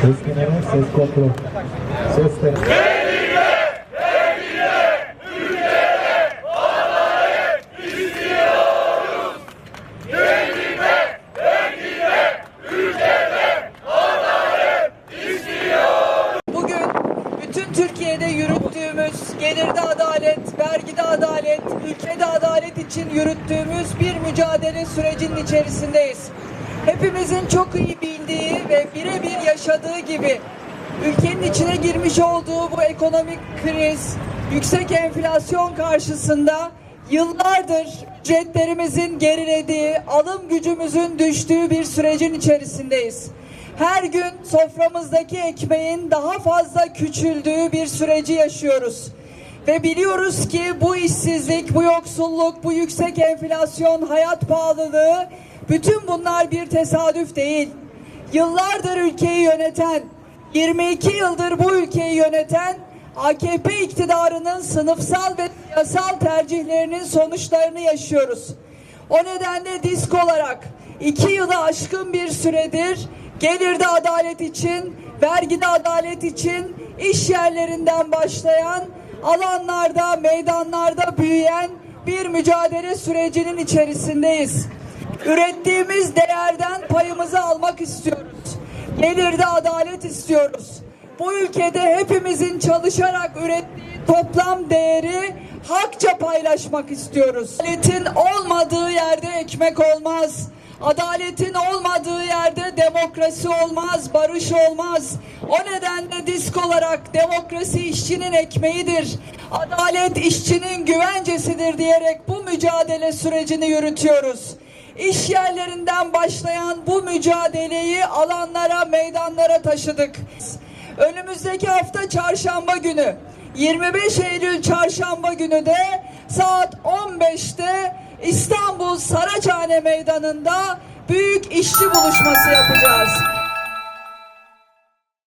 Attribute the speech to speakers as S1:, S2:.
S1: Ses deneme, ses kontrol. Ses deneme.
S2: Türkiye'de yürüttüğümüz gelirde adalet, vergide adalet, ülkede adalet için yürüttüğümüz bir mücadele sürecinin içerisindeyiz. Hepimizin çok iyi bildiği ve birebir yaşadığı gibi ülkenin içine girmiş olduğu bu ekonomik kriz, yüksek enflasyon karşısında yıllardır ücretlerimizin gerilediği, alım gücümüzün düştüğü bir sürecin içerisindeyiz her gün soframızdaki ekmeğin daha fazla küçüldüğü bir süreci yaşıyoruz. Ve biliyoruz ki bu işsizlik, bu yoksulluk, bu yüksek enflasyon, hayat pahalılığı bütün bunlar bir tesadüf değil. Yıllardır ülkeyi yöneten, 22 yıldır bu ülkeyi yöneten AKP iktidarının sınıfsal ve siyasal tercihlerinin sonuçlarını yaşıyoruz. O nedenle disk olarak iki yılı aşkın bir süredir gelirde adalet için, vergide adalet için, iş yerlerinden başlayan, alanlarda, meydanlarda büyüyen bir mücadele sürecinin içerisindeyiz. Ürettiğimiz değerden payımızı almak istiyoruz. Gelirde adalet istiyoruz. Bu ülkede hepimizin çalışarak ürettiği toplam değeri hakça paylaşmak istiyoruz. Adaletin olmadığı yerde ekmek olmaz. Adaletin olmadığı yerde demokrasi olmaz, barış olmaz. O nedenle disk olarak demokrasi işçinin ekmeğidir. Adalet işçinin güvencesidir diyerek bu mücadele sürecini yürütüyoruz. İş yerlerinden başlayan bu mücadeleyi alanlara, meydanlara taşıdık. Önümüzdeki hafta çarşamba günü 25 Eylül çarşamba günü de saat 15'te İstanbul Saraçhane Meydanı'nda büyük işçi buluşması yapacağız.